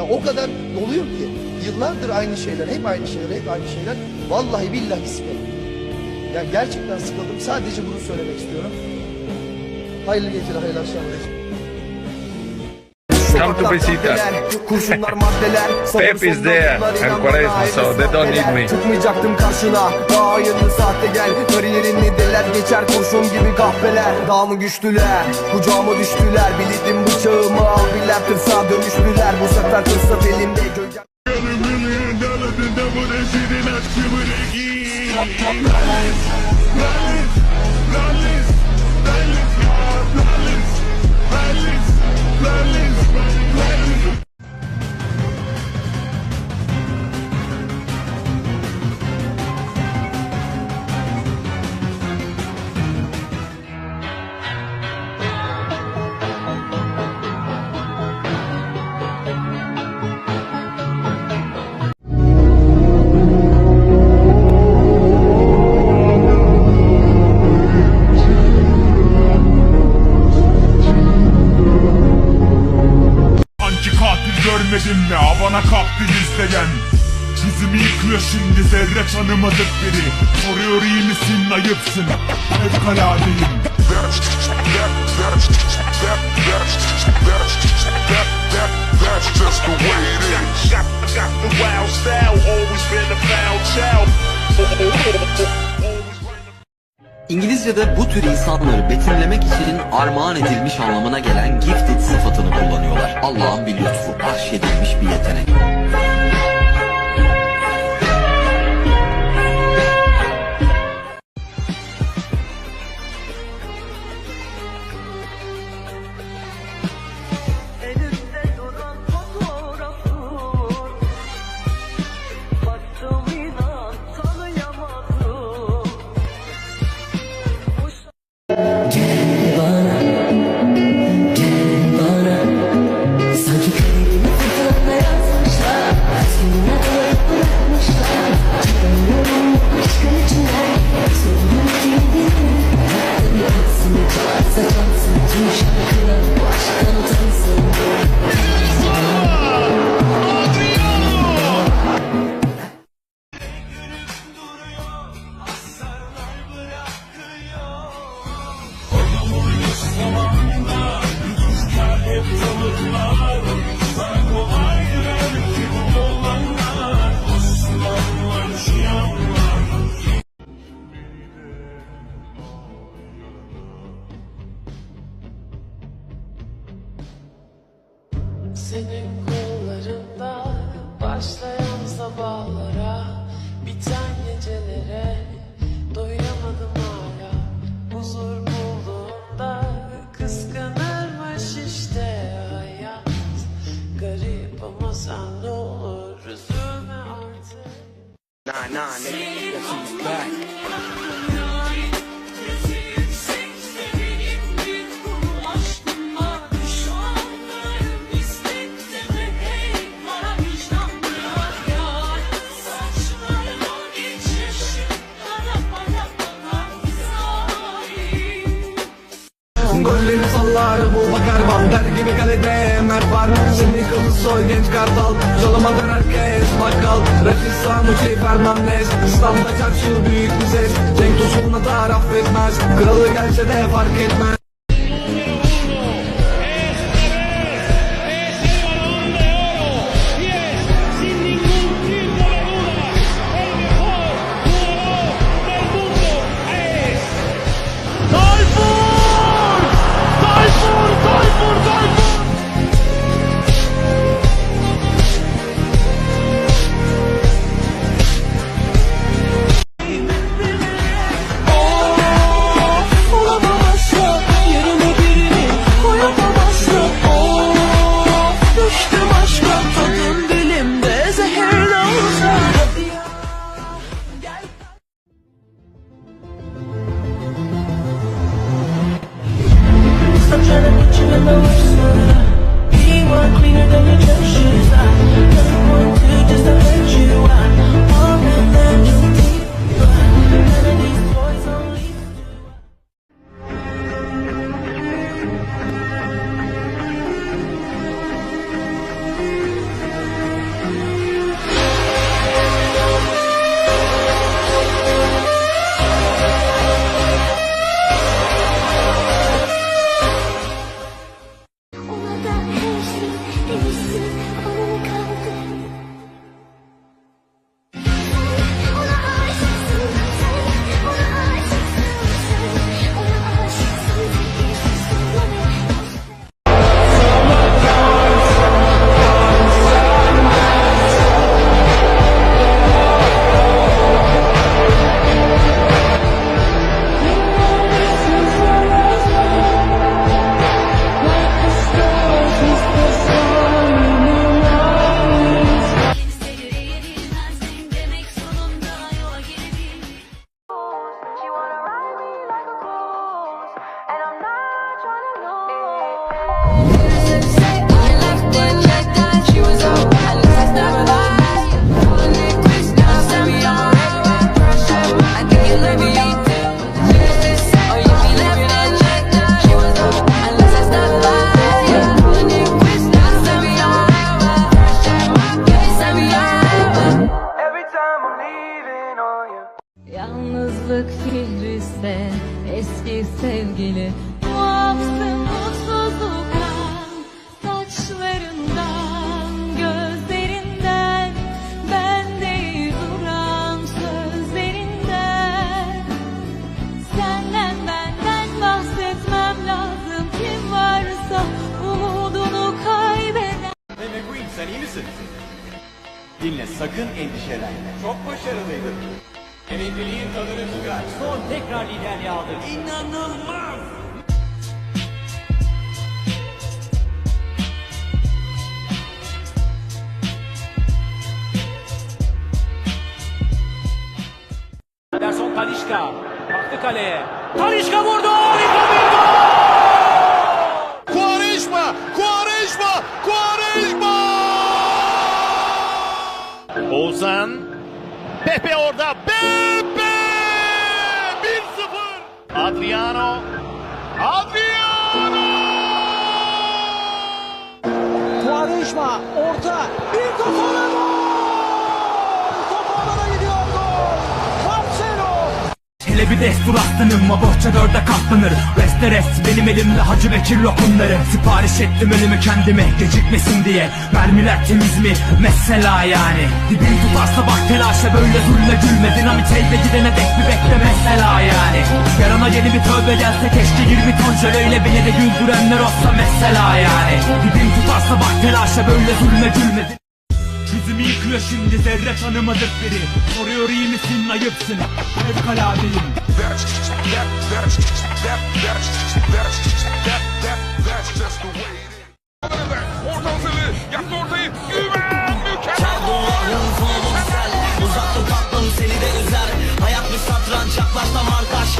Ya o kadar doluyum ki. Yıllardır aynı şeyler, hep aynı şeyler, hep aynı şeyler. Vallahi billahi sıkıldım. Yani gerçekten sıkıldım. Sadece bunu söylemek istiyorum. Hayırlı geceler, hayırlı akşamlar. Come to. Kurşunlar maddeler. Pep is there. and Quaresma, so they don't need me. Çıkmayacaktım karşına. Daha hayırlı saatte gel. Kariyerini deler geçer. Kurşun gibi kahpeler. Daha mı güçlüler. Kucağıma düştüler. Bildim bıçağımı al Biller tırsağa dönüştüler. Bu sefer fırsat elimde Gölge Anki Silence. Görmedin mi? Havana kalktı izleyen Yüzümü yıkıyor şimdi zerre tanımadık biri Soruyor iyi misin ayıpsın Fevkaladeyim That's just the way it is. Got, got the wild style, always been a foul child. İngilizce'de bu tür insanları betimlemek için armağan edilmiş anlamına gelen gifted sıfatını kullanıyorlar. Allah'ın bir lütfu, bahşedilmiş bir yetenek. nah, nigga. Back? Soy genç kartal Çalamadır herkes bakkal Refis Sanuçi Fernandez. İstanbul'da çarşı büyük bir ses Cenk Tosun'la taraf etmez Kralı gelse de fark etmez Yalnızlık fihriste eski sevgili Muafsın mutsuzluktan Saçlarından, gözlerinden Bende duran sözlerinden Senden benden bahsetmem lazım Kim varsa umudunu kaybeden Hey McQueen sen iyi misin? Dinle sakın endişelenme. Çok başarılıydın. Emekliliğin tadını çıkar. Son tekrar liderliğe aldı. İnanılmaz! Anderson Talişka. Baktı kaleye. Talişka vurdu. Harika bir gol! Quaresma! Quaresma! Quaresma! Oğuzhan. Pepe orada. Pepe! Adriano. Adriano! Quaresma orta bir gol! Marcelo! Hele bir destur aslanım o bohça dörde katlanır Resteres benim elimde Hacı Bekir lokumları Sipariş ettim önümü kendime gecikmesin diye Mermiler temiz mi? Mesela yani Dibin tutarsa bak telaşa böyle zulme gülme Dinamit elde gidene dek bir bekle mesela yeni bir tövbe gelse keşke 20 ton jöleyle beni de güldürenler olsa mesela yani. Dibin tutarsa bak telaşa böyle zulme gülme Yüzümü yıkıyor şimdi zerre tanımadık biri. Soruyor iyi misin ayıpsın? Fevkaladeyim. Orta mükemmel! Uzattım tatlım seni de üzer. Hayat bir satranç yaklaşta markaş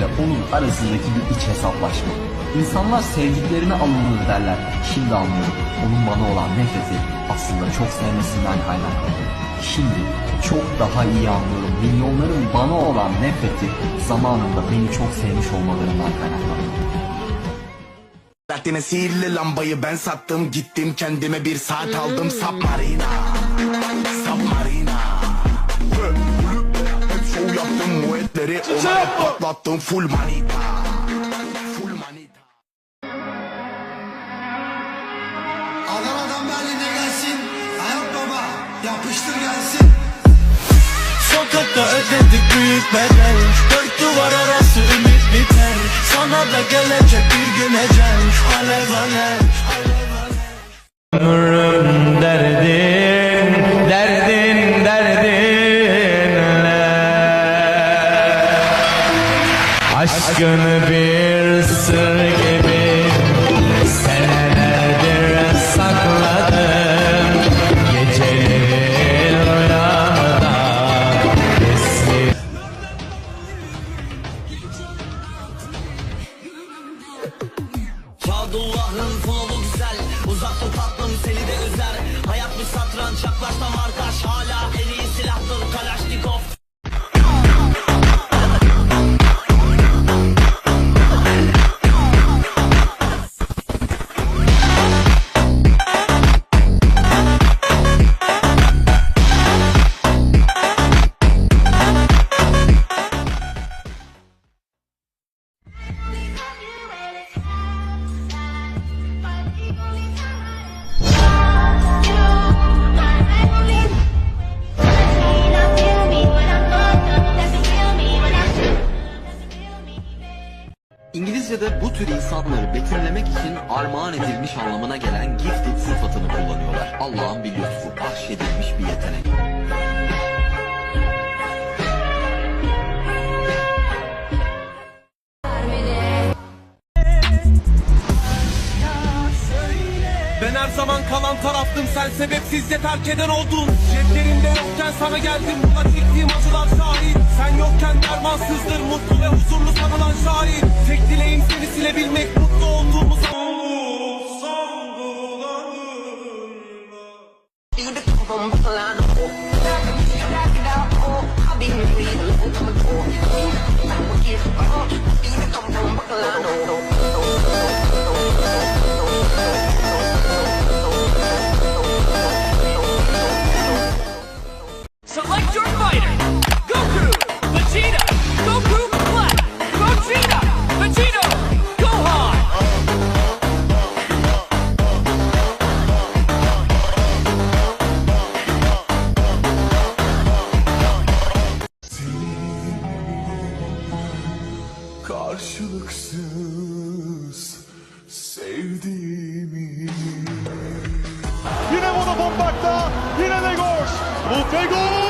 benimle onun arasındaki bir iç hesaplaşma. İnsanlar sevdiklerini alınır derler. Şimdi anlıyorum. Onun bana olan nefreti aslında çok sevmesinden kaynaklı. Şimdi çok daha iyi anlıyorum. Milyonların bana olan nefreti zamanında beni çok sevmiş olmalarından kaynaklanıyor. Lattine sihirli lambayı ben sattım Gittim kendime bir saat aldım Submarina Ona hep patlattım full manita. Full manita. Adana'dan Berlin'e gelsin. Hayat baba yapıştır gelsin. Sokakta ödedik büyük bedel. Dört duvar arası ümit biter. Sana da gelecek bir gün ecel. Alev alev Ömrüm derdin, İngilizce'de bu tür insanları betimlemek için armağan edilmiş anlamına gelen gifted sıfatını kullanıyorlar. Allah'ın bir lütfu, bahşedilmiş bir yetenek. Ben her zaman kalan taraftım sen sebepsizce terk eden oldun Ceplerinde yokken sana geldim buna çektiğim acılar şahit Sen yokken dermansızdır mutlu ve huzurlu sanılan şahit Tek dileğim seni silebilmek mutlu olduğumuz Select your fighter. Bu